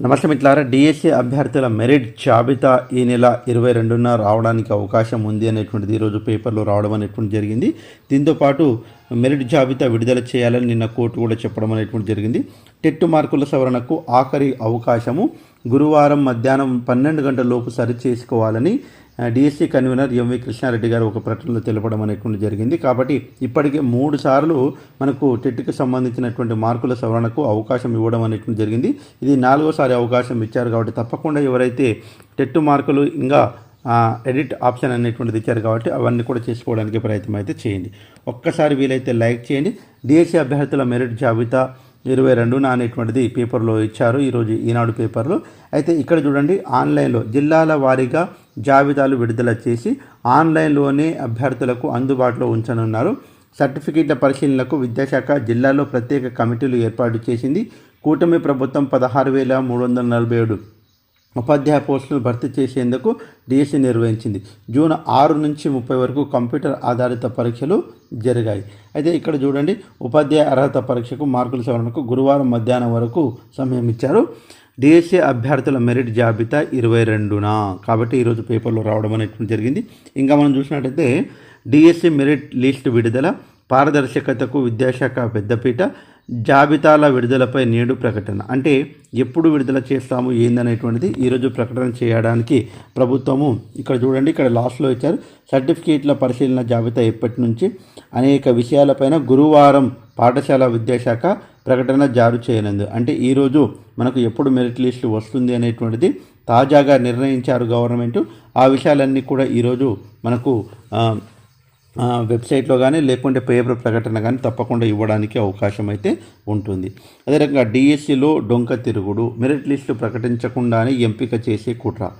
నమస్తే మిట్లారా డిఎస్సి అభ్యర్థుల మెరిట్ జాబితా ఈ నెల ఇరవై రెండున రావడానికి అవకాశం ఉంది అనేటువంటిది ఈరోజు పేపర్లో రావడం అనేటువంటి జరిగింది. దీంతోపాటు మెరిట్ జాబితా విడుదల చేయాలని నిన్న కోర్టు కూడా చెప్పడం అనేటువంటి జరిగింది. టెట్ మార్కుల సవరణకు ఆఖరి అవకాశము గురువారం మధ్యాహ్నం పన్నెండు గంటల లోపు సరి చేసుకోవాలని డిఎస్సీ కన్వీనర్ ఎంవి కృష్ణారెడ్డి గారు ఒక ప్రకటనలో తెలపడం అనేటువంటి జరిగింది. కాబట్టి ఇప్పటికే మూడు సార్లు మనకు టెట్కి సంబంధించినటువంటి మార్కుల సవరణకు అవకాశం ఇవ్వడం అనేటువంటి జరిగింది. ఇది నాలుగోసారి అవకాశం ఇచ్చారు కాబట్టి తప్పకుండా ఎవరైతే టెట్ మార్కులు ఇంకా ఎడిట్ ఆప్షన్ అనేటువంటిది ఇచ్చారు కాబట్టి అవన్నీ కూడా చేసుకోవడానికి ప్రయత్నం అయితే చేయండి. ఒక్కసారి వీలైతే లైక్ చేయండి. డిఎస్సీ అభ్యర్థుల మెరిట్ జాబితా ఇరవై రెండున అనేటువంటిది పేపర్లో ఇచ్చారు. ఈరోజు ఈనాడు పేపర్లో. అయితే ఇక్కడ చూడండి ఆన్లైన్లో జిల్లాల వారీగా జాబితాలు విడుదల చేసి ఆన్లైన్లోనే అభ్యర్థులకు అందుబాటులో ఉంచనున్నారు. సర్టిఫికేట్ల పరిశీలనలకు విద్యాశాఖ జిల్లాలో ప్రత్యేక కమిటీలు ఏర్పాటు చేసింది. కూటమి ప్రభుత్వం పదహారు వేల మూడు వందల నలభై ఏడు ఉపాధ్యాయ పోస్టులను భర్తీ చేసేందుకు డిఎస్సి నిర్వహించింది. జూన్ ఆరు నుంచి ముప్పై వరకు కంప్యూటర్ ఆధారిత పరీక్షలు జరిగాయి. అయితే ఇక్కడ చూడండి ఉపాధ్యాయ అర్హత పరీక్షకు మార్కుల సవరణకు గురువారం మధ్యాహ్నం వరకు సమయం ఇచ్చారు. డిఎస్సీ అభ్యర్థుల మెరిట్ జాబితా ఇరవై రెండున? కాబట్టి ఈరోజు పేపర్లో రావడం అనేటువంటి జరిగింది. ఇంకా మనం చూసినట్టయితే డిఎస్సీ మెరిట్ లిస్ట్ విడుదల పారదర్శకతకు విద్యాశాఖ పెద్దపీట జాబితాల విడుదలపై నేడు ప్రకటన. అంటే ఎప్పుడు విడుదల చేస్తాము ఏందనేటువంటిది ఈరోజు ప్రకటన చేయడానికి ప్రభుత్వము ఇక్కడ చూడండి ఇక్కడ లాస్ట్లో ఇచ్చారు. సర్టిఫికేట్ల పరిశీలన జాబితా ఎప్పటి నుంచి? అనేక విషయాలపైన గురువారం పాఠశాల విద్యాశాఖ ప్రకటన జారీ చేయనుంది. అంటే ఈరోజు మనకు ఎప్పుడు మెరిట్ లిస్టు వస్తుంది అనేటువంటిది తాజాగా నిర్ణయించారు గవర్నమెంట్. ఆ విషయాలన్నీ కూడా ఈరోజు మనకు వెబ్సైట్లో కానీ లేకుంటే పేపర్ ప్రకటన కానీ తప్పకుండా ఇవ్వడానికి అవకాశం అయితే ఉంటుంది. అదే రకంగా డిఎస్సిలో డొంక తిరుగుడు మెరిట్ లిస్టు ప్రకటించకుండానే ఎంపిక చేసే కుట్ర.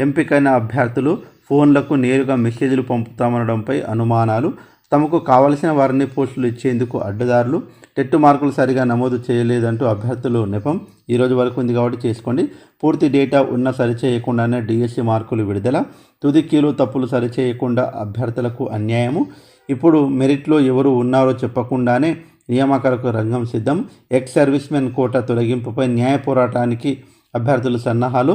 ఎంపికైన అభ్యర్థులు ఫోన్లకు నేరుగా మెసేజ్లు పంపుతామనడంపై అనుమానాలు తమకు కావలసిన వారిని పోస్టులు ఇచ్చేందుకు అడ్డదారులు టెట్టు మార్కులు సరిగా నమోదు చేయలేదంటూ అభ్యర్థులు నెపం. ఈ రోజు వరకు ఉంది కాబట్టి చేసుకోండి. పూర్తి డేటా ఉన్న సరిచేయకుండానే డిఎస్సి మార్కులు విడుదల తుది కీలు తప్పులు సరిచేయకుండా అభ్యర్థులకు అన్యాయము. ఇప్పుడు మెరిట్లో ఎవరు ఉన్నారో చెప్పకుండానే నియామకాలకు రంగం సిద్ధం. ఎక్స్ సర్వీస్మెన్ కోట తొలగింపుపై న్యాయ పోరాటానికి అభ్యర్థులు సన్నాహాలు.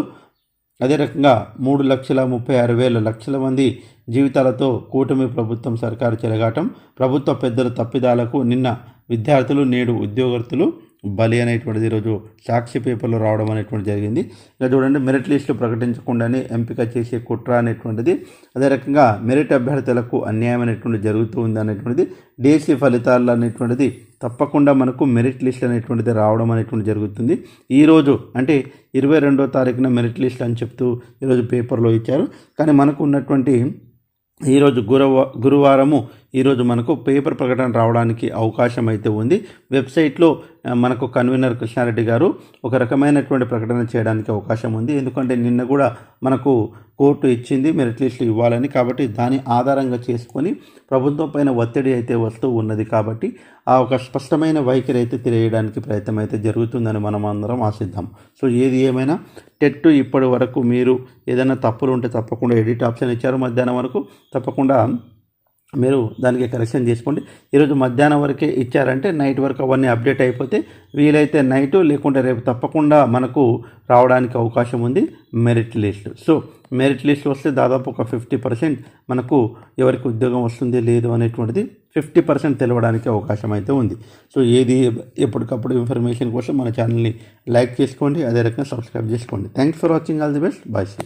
అదే రకంగా మూడు లక్షల ముప్పై ఆరు వేల లక్షల మంది జీవితాలతో కూటమి ప్రభుత్వం సర్కారు చెలగాటం ప్రభుత్వ పెద్దల తప్పిదాలకు నిన్న విద్యార్థులు నేడు ఉద్యోగస్తులు బలి అనేటువంటిది ఈరోజు సాక్షి పేపర్లో రావడం అనేటువంటి జరిగింది. ఇక చూడండి మెరిట్ లిస్టు ప్రకటించకుండానే ఎంపిక చేసే కుట్ర అనేటువంటిది అదే రకంగా మెరిట్ అభ్యర్థులకు అన్యాయం అనేటువంటిది జరుగుతూ ఉంది అనేటువంటిది డేసీ ఫలితాలు అనేటువంటిది తప్పకుండా మనకు మెరిట్ లిస్ట్ అనేటువంటిది రావడం అనేటువంటి జరుగుతుంది. ఈరోజు అంటే ఇరవై రెండో తారీఖున మెరిట్ లిస్ట్ అని చెప్తూ ఈరోజు పేపర్లో ఇచ్చారు. కానీ మనకు ఉన్నటువంటి ఈరోజు గురువ గురువారము ఈరోజు మనకు పేపర్ ప్రకటన రావడానికి అవకాశం అయితే ఉంది. వెబ్సైట్లో మనకు కన్వీనర్ కృష్ణారెడ్డి గారు ఒక రకమైనటువంటి ప్రకటన చేయడానికి అవకాశం ఉంది. ఎందుకంటే నిన్న కూడా మనకు కోర్టు ఇచ్చింది మెరిట్ లిస్టు ఇవ్వాలని. కాబట్టి దాని ఆధారంగా చేసుకొని ప్రభుత్వం పైన ఒత్తిడి అయితే వస్తూ ఉన్నది కాబట్టి ఆ ఒక స్పష్టమైన వైఖరి అయితే తెలియడానికి ప్రయత్నం అయితే జరుగుతుందని మనం అందరం ఆశిద్దాం. సో ఏది ఏమైనా టెట్ ఇప్పటి వరకు మీరు ఏదైనా తప్పులు ఉంటే తప్పకుండా ఎడిట్ ఆప్షన్ ఇచ్చారు. మధ్యాహ్నం వరకు తప్పకుండా మీరు దానికి కరెక్షన్ చేసుకోండి. ఈరోజు మధ్యాహ్నం వరకే ఇచ్చారంటే నైట్ వరకు అవన్నీ అప్డేట్ అయిపోతే వీలైతే నైట్ లేకుంటే రేపు తప్పకుండా మనకు రావడానికి అవకాశం ఉంది merit list so merit list వస్తే దాదాపు ఒక ఫిఫ్టీ పర్సెంట్ మనకు ఎవరికి ఉద్యోగం వస్తుంది లేదు అనేటువంటిది ఫిఫ్టీ పర్సెంట్ తెలవడానికి అవకాశం అయితే ఉంది. సో ఏది ఎప్పటికప్పుడు ఇన్ఫర్మేషన్ కోసం మన ఛానల్ని లైక్ చేసుకోండి అదే రకంగా సబ్స్క్రైబ్ చేసుకోండి. Thanks for watching all the best bye see